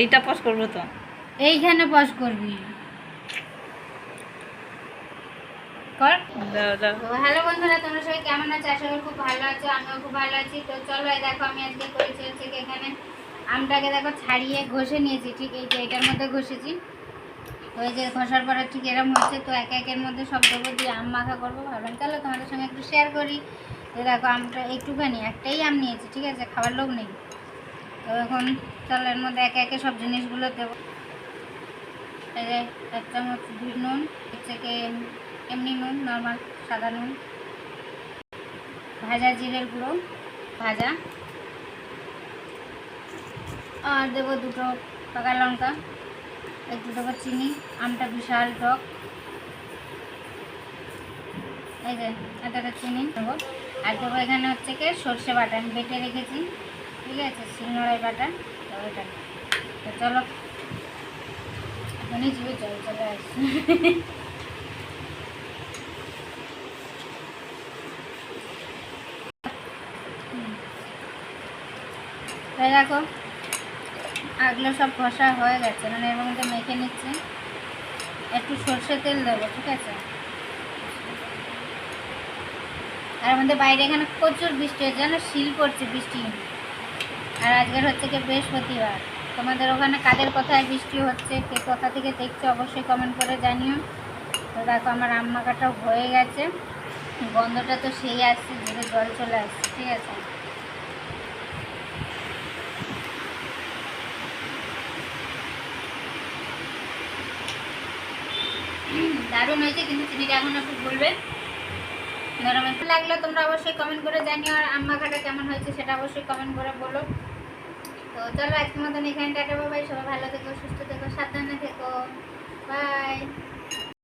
এইটা পজ করব তো। এইখানে পজ করবি। কর। হ্যালো বন্ধুরা তোমরা সবাই কেমন আছো? আশা করি খুব ভালো আছো আমিও খুব ভালো আছি। তো চলো এই দেখো আমি আজকে করেছি হচ্ছে এখানে আমটাকে দেখো ছাড়িয়ে ঘষে নিয়েছি। ঠিক এই যে এটার মধ্যে ঘষেছি। তো এই যে ঘষার পরে ঠিক এরকম হচ্ছে তো এক একের মধ্যে সব দেবো দিয়ে আম মাখা করব। ভাবলাম চলো তোমাদের সঙ্গে একটু শেয়ার করি। তো দেখো আমটা একটুখানি একটাই আম নিয়েছি ঠিক আছে? খাবার লোক নেই। তো এখন চলো এর মধ্যে একে একে সব জিনিসগুলো দেবো। এক চামচ বিট নুন, হচ্ছে কি এমনি নুন, নর্মাল সাদা নুন, ভাজা জিরের গুঁড়ো, ভাজা। আর দেবো দুটো পাকা লঙ্কা একটু দেবো চিনি, আমটা বিশাল টক। এই যে এতটা চিনি দেবো। আর দেবো এখানে হচ্ছে কি সর্ষে বাটা বেটে রেখেছি। ঠিক আছে বাটা ওইটা তো চলো, এখনই জিভে জল চলে তাই দেখো, আগলো সব ঘষা হয়ে গেছে মানে এর মধ্যে মেখে নিচ্ছি। একটু সর্ষে তেল দেবো, ঠিক আছে? আর আমাদের বাইরে এখানে প্রচুর বৃষ্টি হয়েছে যেন শিল পড়ছে বৃষ্টি আর আজকের হচ্ছে কি বৃহস্পতিবার। তোমাদের ওখানে কাদের কোথায় বৃষ্টি হচ্ছে, কে কোথা থেকে দেখছ অবশ্যই কমেন্ট করে জানিও। তো দেখো আমার আম মাখাটাও হয়ে গেছে। গন্ধটা তো সেই আসছে যেটা জল চলে আসছে, ঠিক আছে? দারুণ হয়েছে, কিন্তু চিনিটা এখন একটু বলবে একটু লাগলে, তোমরা অবশ্যই কমেন্ট করে জানিও, আর আম মাখাটা কেমন হয়েছে সেটা অবশ্যই কমেন্ট করে বলো। তো চলো, আজকের মতন এখানে টাটা বাবাই সবাই ভালো থেকো, সুস্থ থেকো, সাবধানে থেকো। বাই।